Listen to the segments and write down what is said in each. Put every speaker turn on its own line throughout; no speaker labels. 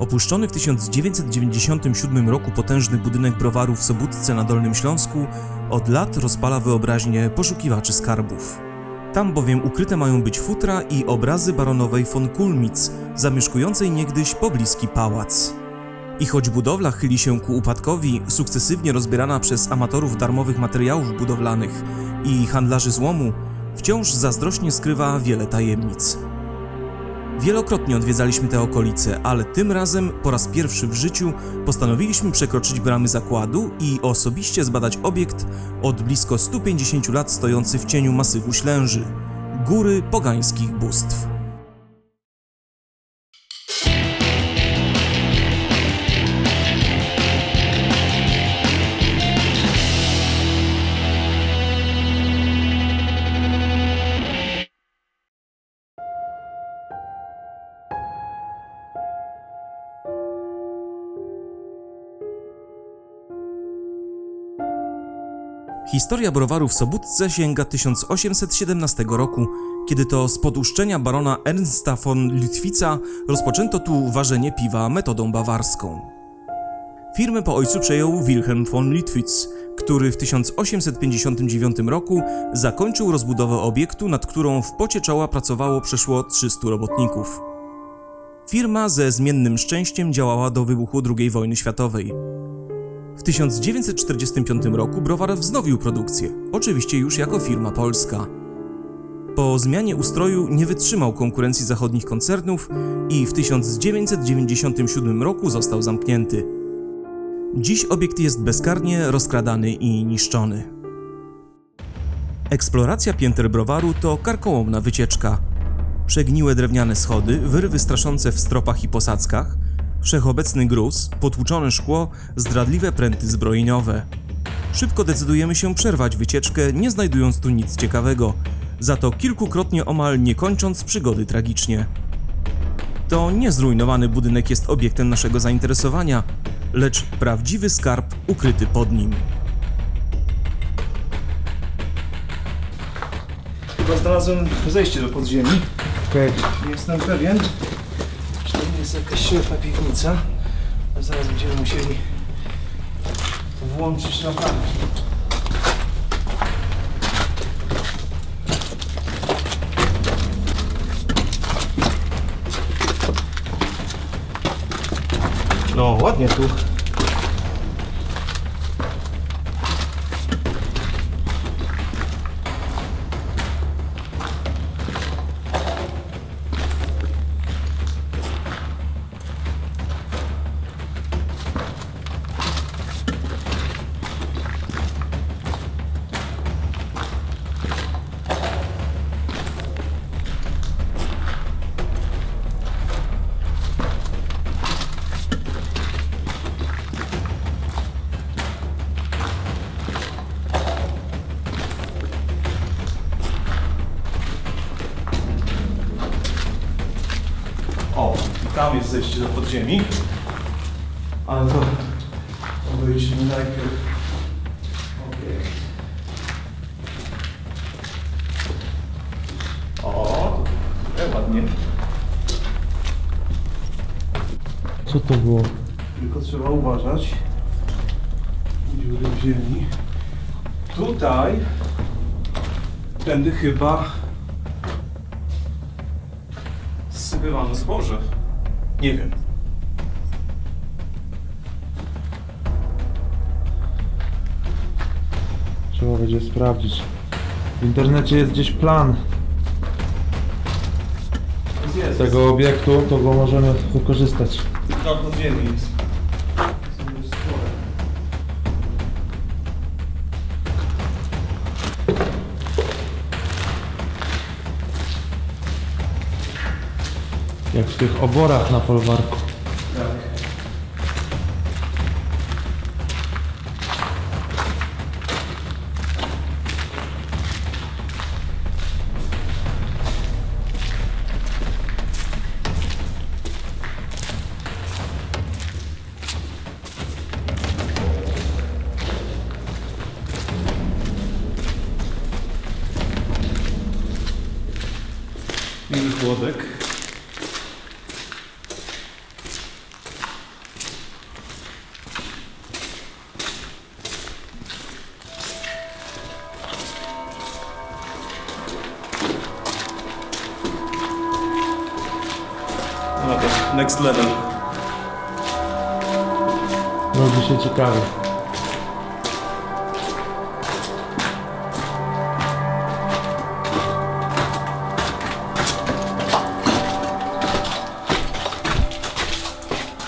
Opuszczony w 1997 roku potężny budynek browaru w Sobótce na Dolnym Śląsku od lat rozpala wyobraźnię poszukiwaczy skarbów. Tam bowiem ukryte mają być futra i obrazy baronowej von Kulmitz, zamieszkującej niegdyś pobliski pałac. I choć budowla chyli się ku upadkowi, sukcesywnie rozbierana przez amatorów darmowych materiałów budowlanych i handlarzy złomu, wciąż zazdrośnie skrywa wiele tajemnic. Wielokrotnie odwiedzaliśmy te okolice, ale tym razem po raz pierwszy w życiu postanowiliśmy przekroczyć bramy zakładu i osobiście zbadać obiekt od blisko 150 lat stojący w cieniu masywu Ślęży góry pogańskich bóstw. Historia browaru w Sobótce sięga 1817 roku, kiedy to z poduszczenia barona Ernsta von Litwica rozpoczęto tu ważenie piwa metodą bawarską. Firmę po ojcu przejął Wilhelm von Litwitz, który w 1859 roku zakończył rozbudowę obiektu, nad którą w pocie czoła pracowało przeszło 300 robotników. Firma ze zmiennym szczęściem działała do wybuchu II wojny światowej. W 1945 roku browar wznowił produkcję, oczywiście już jako firma polska. Po zmianie ustroju nie wytrzymał konkurencji zachodnich koncernów i w 1997 roku został zamknięty. Dziś obiekt jest bezkarnie rozkradany i niszczony. Eksploracja pięter browaru to karkołomna wycieczka. Przegniłe drewniane schody, wyrywy straszące w stropach i posadzkach, wszechobecny gruz, potłuczone szkło, zdradliwe pręty zbrojeniowe. Szybko decydujemy się przerwać wycieczkę, nie znajdując tu nic ciekawego, za to kilkukrotnie omal nie kończąc przygody tragicznie. To nie zrujnowany budynek jest obiektem naszego zainteresowania, lecz prawdziwy skarb ukryty pod nim.
Chyba znalazłem zejście do podziemi.
Okej.
Nie jestem pewien, jest jakaś ślepa piwnica. A zaraz będziemy musieli włączyć latarki. No, ładnie tu. Tam jest zejście do podziemi. Ale to obejrzyjmy najpierw. O, tutaj ładnie.
Co to było?
Tylko trzeba uważać. Dziury w ziemi. Tutaj tędy chyba zsypywano zboże. Nie wiem.
Trzeba będzie sprawdzić. W internecie jest gdzieś plan
Jest,
tego obiektu, to go możemy wykorzystać.
Pod ziemi jest.
Tych oborach na folwarku.
Next level.
Robi się ciekawie.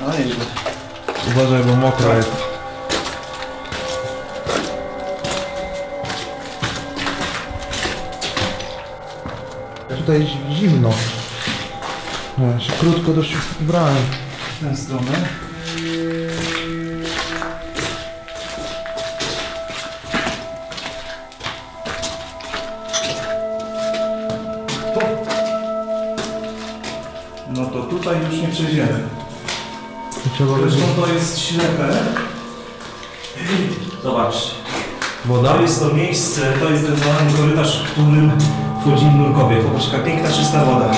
No nieźle.
Uważaj, bo mokro jest. Tutaj zi- zimno. Się krótko dość ubrałem.
W tę stronę. No to tutaj już nie przejdziemy.
Trzeba będzie...
Zresztą to jest ślepe. Zobacz.
Woda?
To jest to miejsce, to jest ten zwany korytarz, w którym wchodzili nurkowie. Zobacz, jaka piękna, czysta woda.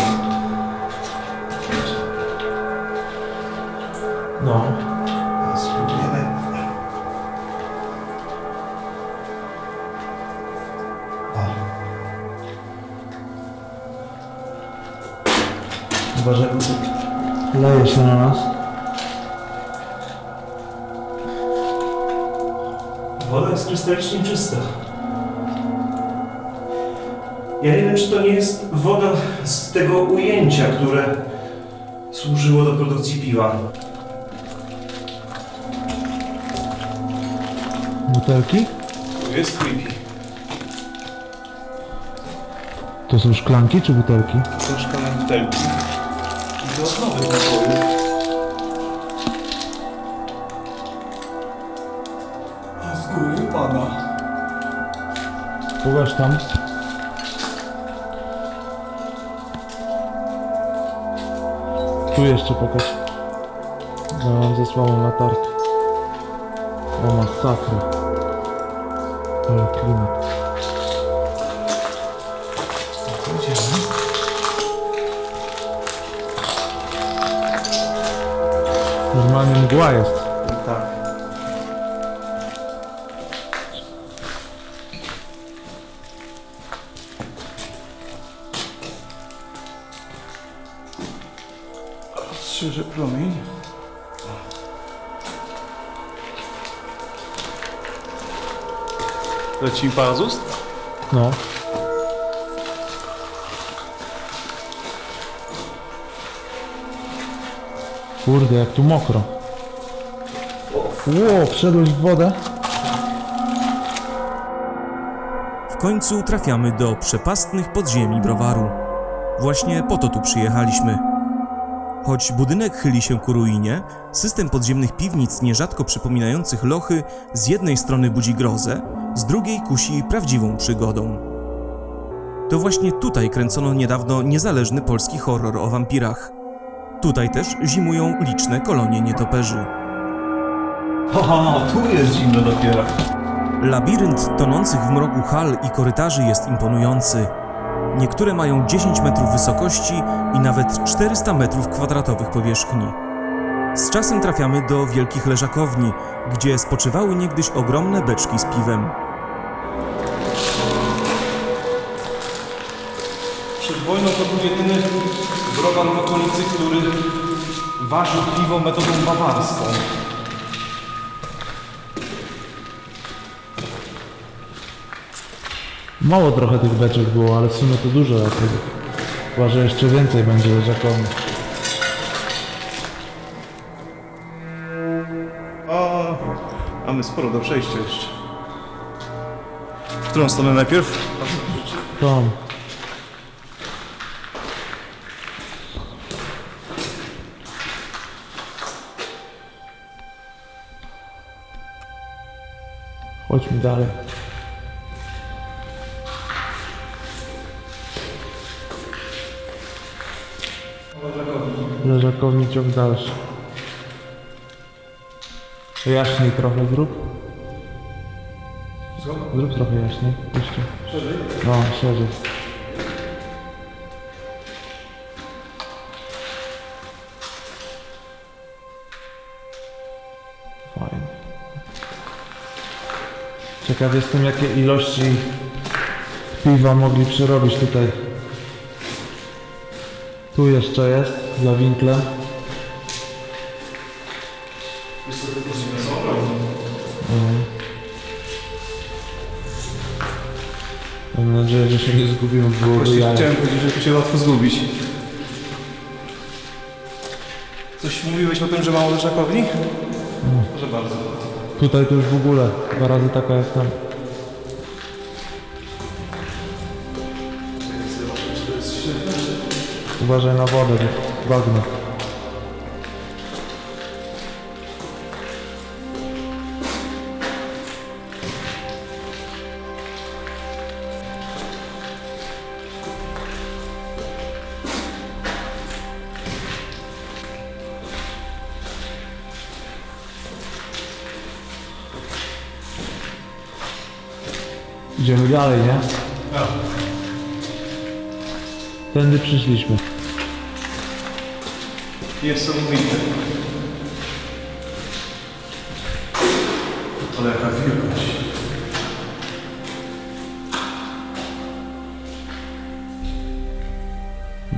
No.
Spróbujemy.
Uważaj, bo to leje się na nas.
Woda jest krystalicznie czysta. Ja nie wiem, czy to nie jest woda z tego ujęcia, które służyło do produkcji piwa.
Butelki?
To jest creepy.
To są szklanki czy butelki?
Są szklane butelki. I do osnowy napoju. A z góry pada.
Pokaż tam. Tu jeszcze pokaż. Bo mam ze słabą latarkę. O masakra. Ale klimat. Normalnie mgła jest.
Tak. Strzeże promień. Leci mi para z ust?
No. Kurde, jak tu mokro. Ło, wszedłeś w wodę?
W końcu trafiamy do przepastnych podziemi browaru. Właśnie po to tu przyjechaliśmy. Choć budynek chyli się ku ruinie, system podziemnych piwnic nierzadko przypominających lochy z jednej strony budzi grozę, z drugiej kusi prawdziwą przygodą. To właśnie tutaj kręcono niedawno niezależny polski horror o wampirach. Tutaj też zimują liczne kolonie nietoperzy.
O, tu jest zimno dopiero.
Labirynt tonących w mroku hal i korytarzy jest imponujący. Niektóre mają 10 metrów wysokości i nawet 400 metrów kwadratowych powierzchni. Z czasem trafiamy do wielkich leżakowni, gdzie spoczywały niegdyś ogromne beczki z piwem.
Przed wojną to był jedyny browar w okolicy, który ważył piwo metodą bawarską.
Mało trochę tych beczek było, ale w sumie to dużo jakby. Chyba, że jeszcze więcej będzie leżakowni.
O, mamy sporo do przejścia jeszcze. W którą stronę najpierw?
Tom. Chodźmy dalej. Leżakowni ciąg dalszy. Jaśniej trochę zrób. Zrób trochę jaśniej. Jeszcze. No, szerzej. Ciekaw jestem, jakie ilości piwa mogli przerobić tutaj. Tu jeszcze jest,
tylko zmieszone.
Mhm. Mam nadzieję, że się nie zgubiłem w głowie
Właśnie chciałem powiedzieć, że tu się łatwo zgubić. Coś mówiłeś o tym, że mało leżakowni? Proszę bardzo.
Tutaj to już w ogóle dwa razy taka jak tam. Uważaj na wodę, bagno. Idziemy dalej, nie? Tędy przyszliśmy.
Niesamowite. Ale jaka wielkość.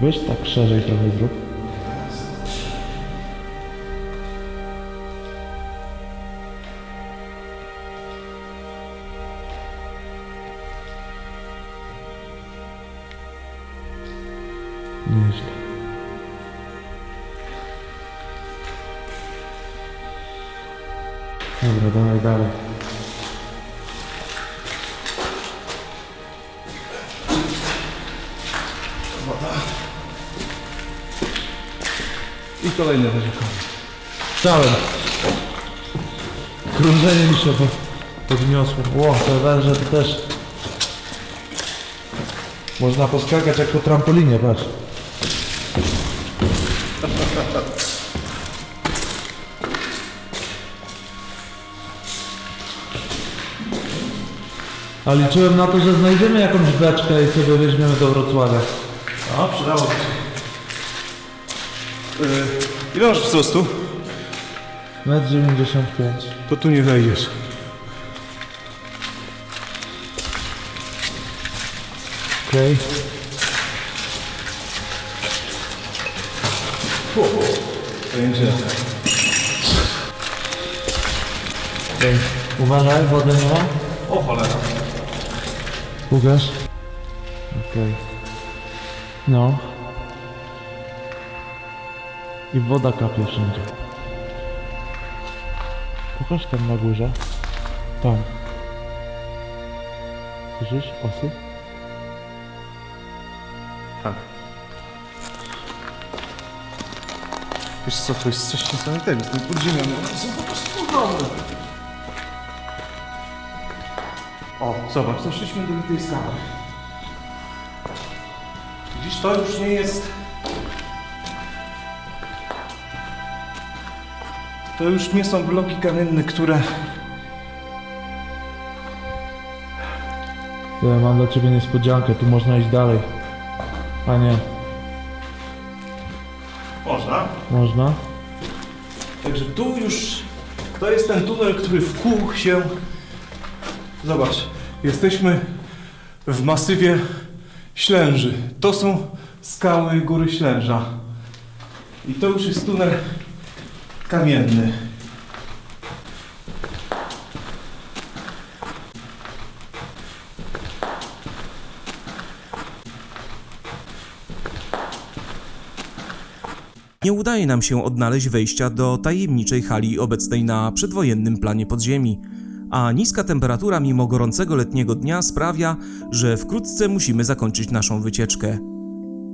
Weź tak szerzej trochę zrób. Dobra, dawaj dalej.
I kolejne leżakowie.
Chciałem. Krążenie mi się po- podniosło. Ło, te węże to też. Można poskakać jak po trampolinie, patrz. A liczyłem na to, że znajdziemy jakąś beczkę i sobie weźmiemy do Wrocławia.
A, przydało się. Yy, ile masz wzrostu?
Metr 95.
To tu nie wejdziesz.
Okej.
Będzie.
Okay. Uważaj, wody nie ma.
O cholera.
Łukasz? Okej. No. I woda kapie wszędzie. Pokaż tam na górze. Tam. Słyszysz? Osy?
Tak. Wiesz co, to jest coś niesamowitego z tym podziemiem. Są po prostu ogromne. O, zobacz, doszliśmy do tej skały. Widzisz, to już nie jest... To już nie są bloki kamienne, które...
Ja mam dla ciebie niespodziankę, tu można iść dalej. A nie,
Można.
można?
Także tu już to jest ten tunel, który wkół się. Zobacz, jesteśmy w masywie Ślęży. To są skały Góry Ślęża. I to już jest tunel kamienny.
Nie udaje nam się odnaleźć wejścia do tajemniczej hali obecnej na przedwojennym planie podziemi, a niska temperatura mimo gorącego letniego dnia sprawia, że wkrótce musimy zakończyć naszą wycieczkę.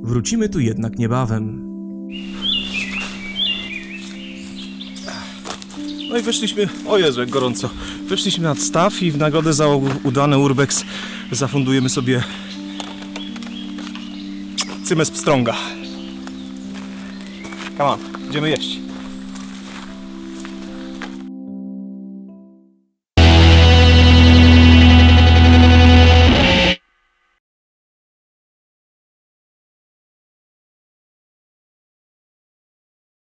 Wrócimy tu jednak niebawem.
No i wyszliśmy, o Jezu, jak gorąco. Wyszliśmy nad staw i w nagrodę za udany urbex zafundujemy sobie cymes pstrąga. Come on, idziemy jeść.